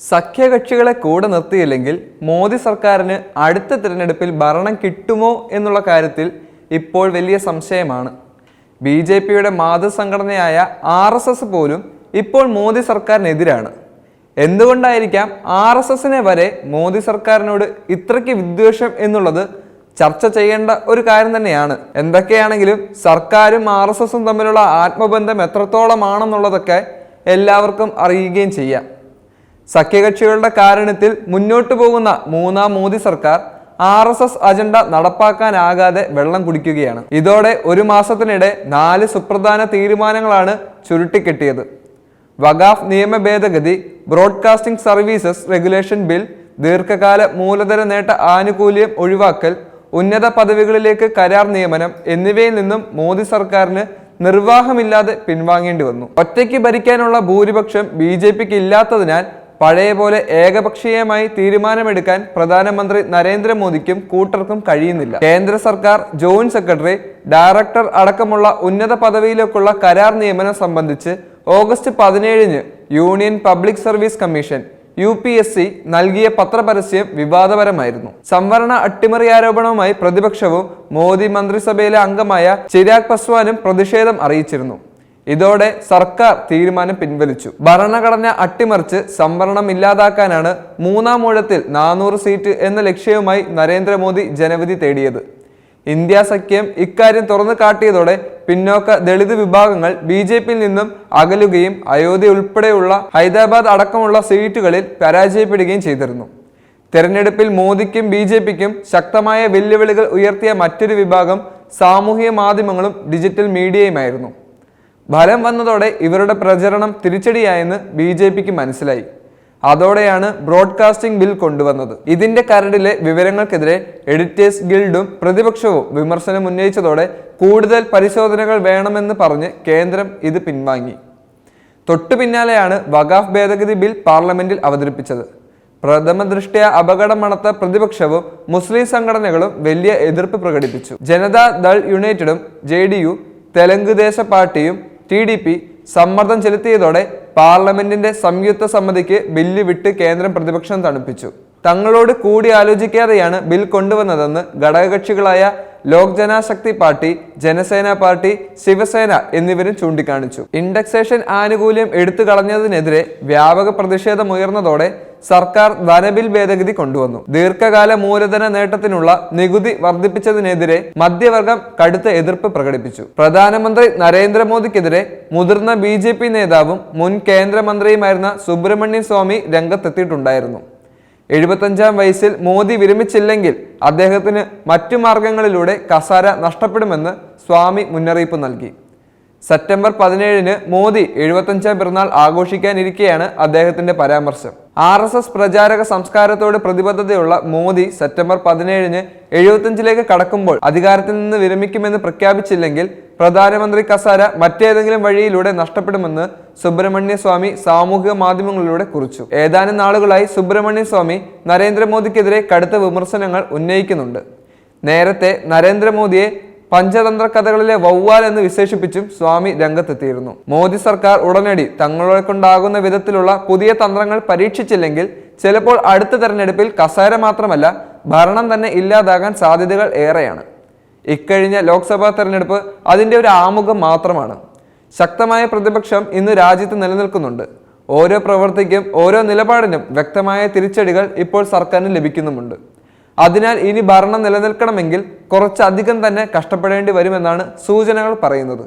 സഖ്യകക്ഷികളെ കൂടെ നിർത്തിയില്ലെങ്കിൽ മോദി സർക്കാരിന് അടുത്ത തിരഞ്ഞെടുപ്പിൽ ഭരണം കിട്ടുമോ എന്നുള്ള കാര്യത്തിൽ ഇപ്പോൾ വലിയ സംശയമാണ്. ബി ജെ പിയുടെ മാതൃസംഘടനയായ ആർ എസ് എസ് പോലും ഇപ്പോൾ മോദി സർക്കാരിനെതിരാണ്. എന്തുകൊണ്ടായിരിക്കാം ആർ എസ് എസിനെ വരെ മോദി സർക്കാരിനോട് ഇത്രയ്ക്ക് വിദ്വേഷം എന്നുള്ളത് ചർച്ച ചെയ്യേണ്ട ഒരു കാര്യം തന്നെയാണ്. എന്തൊക്കെയാണെങ്കിലും സർക്കാരും ആർ എസ് എസും തമ്മിലുള്ള ആത്മബന്ധം എത്രത്തോളമാണെന്നുള്ളതൊക്കെ എല്ലാവർക്കും അറിയുകയും ചെയ്യാം. സഖ്യകക്ഷികളുടെ കാരണത്തിൽ മുന്നോട്ടു പോകുന്ന മൂന്നാം മോദി സർക്കാർ ആർ എസ് എസ് അജണ്ട നടപ്പാക്കാനാകാതെ വെള്ളം കുടിക്കുകയാണ്. ഇതോടെ ഒരു മാസത്തിനിടെ നാല് സുപ്രധാന തീരുമാനങ്ങളാണ് ചുരുട്ടിക്കെട്ടിയത്. വഖാഫ് നിയമ ഭേദഗതി ബ്രോഡ്കാസ്റ്റിംഗ് സർവീസസ് റെഗുലേഷൻ ബിൽ ദീർഘകാല മൂലധന നേട്ട ആനുകൂല്യം ഒഴിവാക്കൽ ഉന്നത പദവികളിലേക്ക് കരാർ നിയമനം എന്നിവയിൽ നിന്നും മോദി സർക്കാരിന് നിർവാഹമില്ലാതെ പിൻവാങ്ങേണ്ടി വന്നു. ഒറ്റയ്ക്ക് ഭരിക്കാനുള്ള ഭൂരിപക്ഷം ബി ജെ പിക്ക് ഇല്ലാത്തതിനാൽ പഴയ പോലെ ഏകപക്ഷീയമായി തീരുമാനമെടുക്കാൻ പ്രധാനമന്ത്രി നരേന്ദ്രമോദിക്കും കൂട്ടർക്കും കഴിയുന്നില്ല. കേന്ദ്ര സർക്കാർ ജോയിന്റ് സെക്രട്ടറി ഡയറക്ടർ അടക്കമുള്ള ഉന്നത പദവിയിലേക്കുള്ള കരാർ നിയമനം സംബന്ധിച്ച് ഓഗസ്റ്റ് പതിനേഴിന് Union Public Service Commission U P S C നൽകിയ പത്രപരസ്യം വിവാദപരമായിരുന്നു. സംവരണ അട്ടിമറി ആരോപണവുമായി പ്രതിപക്ഷവും മോദി മന്ത്രിസഭയിലെ അംഗമായ ചിരാഗ് പസ്വാനും പ്രതിഷേധം അറിയിച്ചിരുന്നു. ഇതോടെ സർക്കാർ തീരുമാനം പിൻവലിച്ചു. ഭരണഘടന അട്ടിമറിച്ച് സംവരണം ഇല്ലാതാക്കാനാണ് മൂന്നാം ഊഴത്തിൽ നാനൂറ് സീറ്റ് എന്ന ലക്ഷ്യവുമായി നരേന്ദ്രമോദി ജനവിധി തേടിയത്. ഇന്ത്യ സഖ്യം ഇക്കാര്യം തുറന്നു കാട്ടിയതോടെ പിന്നോക്ക ദളിത് വിഭാഗങ്ങൾ ബി ജെ പിയിൽ നിന്നും അകലുകയും അയോധ്യ ഉൾപ്പെടെയുള്ള ഹൈദരാബാദ് അടക്കമുള്ള സീറ്റുകളിൽ പരാജയപ്പെടുകയും ചെയ്തിരുന്നു. തെരഞ്ഞെടുപ്പിൽ മോദിക്കും ബി ജെ പിക്കും ശക്തമായ വെല്ലുവിളികൾ ഉയർത്തിയ മറ്റൊരു വിഭാഗം സാമൂഹിക മാധ്യമങ്ങളും ഡിജിറ്റൽ മീഡിയയുമായിരുന്നു. ഫലം വന്നതോടെ ഇവരുടെ പ്രചരണം തിരിച്ചടിയായെന്ന് ബി ജെ പിക്ക് മനസ്സിലായി. അതോടെയാണ് ബ്രോഡ്കാസ്റ്റിംഗ് ബിൽ കൊണ്ടുവന്നത്. ഇതിന്റെ കരടിലെ വിവരങ്ങൾക്കെതിരെ എഡിറ്റേഴ്സ് ഗിൽഡും പ്രതിപക്ഷവും വിമർശനം ഉന്നയിച്ചതോടെ കൂടുതൽ പരിശോധനകൾ വേണമെന്ന് പറഞ്ഞ് കേന്ദ്രം ഇത് പിൻവാങ്ങി. തൊട്ടു പിന്നാലെയാണ് വഖാഫ് ഭേദഗതി ബിൽ പാർലമെന്റിൽ അവതരിപ്പിച്ചത്. പ്രഥമ ദൃഷ്ടിയ അപകടം മണത്ത പ്രതിപക്ഷവും മുസ്ലിം സംഘടനകളും വലിയ എതിർപ്പ് പ്രകടിപ്പിച്ചു. ജനതാദൾ യുണൈറ്റഡും ജെ ഡി യു തെലുങ്ക് ദേശ പാർട്ടിയും ടി ഡി പി സമ്മർദ്ദം ചെലുത്തിയതോടെ പാർലമെന്റിന്റെ സംയുക്ത സമിതിക്ക് ബില്ല് വിട്ട് കേന്ദ്രം പ്രതിപക്ഷം തണുപ്പിച്ചു. തങ്ങളോട് കൂടി ആലോചിക്കാതെയാണ് ബിൽ കൊണ്ടുവന്നതെന്ന് ഘടകകക്ഷികളായ ലോക് ജനാശക്തി പാർട്ടി ജനസേന പാർട്ടി ശിവസേന എന്നിവരും ചൂണ്ടിക്കാണിച്ചു. ഇൻഡക്സേഷൻ ആനുകൂല്യം എടുത്തു കളഞ്ഞതിനെതിരെ വ്യാപക പ്രതിഷേധമുയർന്നതോടെ സർക്കാർ ധനബിൽ ഭേദഗതി കൊണ്ടുവന്നു. ദീർഘകാല മൂലധന നേട്ടത്തിനുള്ള നികുതി വർദ്ധിപ്പിച്ചതിനെതിരെ മധ്യവർഗം കടുത്ത എതിർപ്പ് പ്രകടിപ്പിച്ചു. പ്രധാനമന്ത്രി നരേന്ദ്രമോദിക്കെതിരെ മുതിർന്ന ബി ജെ പി നേതാവും മുൻ കേന്ദ്രമന്ത്രിയുമായിരുന്ന സുബ്രഹ്മണ്യ സ്വാമി രംഗത്തെത്തിയിട്ടുണ്ടായിരുന്നു. എഴുപത്തഞ്ചാം വയസ്സിൽ മോദി വിരമിച്ചില്ലെങ്കിൽ അദ്ദേഹത്തിന് മറ്റു മാർഗങ്ങളിലൂടെ കസാര നഷ്ടപ്പെടുമെന്ന് സ്വാമി മുന്നറിയിപ്പ് നൽകി. സെപ്റ്റംബർ പതിനേഴിന് മോദി എഴുപത്തഞ്ചാം പിറന്നാൾ ആഘോഷിക്കാനിരിക്കെയാണ് അദ്ദേഹത്തിന്റെ പരാമർശം. ആർ എസ് എസ് പ്രചാരക സംസ്കാരത്തോട് പ്രതിബദ്ധതയുള്ള മോദി സെപ്റ്റംബർ പതിനേഴിന് എഴുപത്തിയഞ്ചിലേക്ക് കടക്കുമ്പോൾ അധികാരത്തിൽ നിന്ന് വിരമിക്കുമെന്ന് പ്രഖ്യാപിച്ചില്ലെങ്കിൽ പ്രധാനമന്ത്രി കസാര മറ്റേതെങ്കിലും വഴിയിലൂടെ നഷ്ടപ്പെടുമെന്ന് സുബ്രഹ്മണ്യ സ്വാമി സാമൂഹിക മാധ്യമങ്ങളിലൂടെ കുറിച്ചു. ഏതാനും നാളുകളായി സുബ്രഹ്മണ്യ സ്വാമി നരേന്ദ്രമോദിക്കെതിരെ കടുത്ത വിമർശനങ്ങൾ ഉന്നയിക്കുന്നുണ്ട്. നേരത്തെ നരേന്ദ്രമോദിയെ പഞ്ചതന്ത്ര കഥകളിലെ വവ്വാൽ എന്ന് വിശേഷിപ്പിച്ചും സ്വാമി രംഗത്തെത്തിയിരുന്നു. മോദി സർക്കാർ ഉടനടി തങ്ങളെ കൊണ്ടാകുന്ന വിധത്തിലുള്ള പുതിയ തന്ത്രങ്ങൾ പരീക്ഷിച്ചില്ലെങ്കിൽ ചിലപ്പോൾ അടുത്ത തെരഞ്ഞെടുപ്പിൽ കസേര മാത്രമല്ല ഭരണം തന്നെ ഇല്ലാതാകാൻ സാധ്യതകൾ ഏറെയാണ്. ഇക്കഴിഞ്ഞ ലോക്സഭാ തെരഞ്ഞെടുപ്പ് അതിന്റെ ഒരു ആമുഖം മാത്രമാണ്. ശക്തമായ പ്രതിപക്ഷം ഇന്ന് രാജ്യത്ത് നിലനിൽക്കുന്നുണ്ട്. ഓരോ പ്രവൃത്തിക്കും ഓരോ നിലപാടിനും വ്യക്തമായ തിരിച്ചടികൾ ഇപ്പോൾ സർക്കാരിന് ലഭിക്കുന്നുമുണ്ട്. അതിനാൽ ഇനി ഭരണം നിലനിൽക്കണമെങ്കിൽ കുറച്ചധികം തന്നെ കഷ്ടപ്പെടേണ്ടി വരുമെന്നാണ് സൂചനകൾ പറയുന്നത്.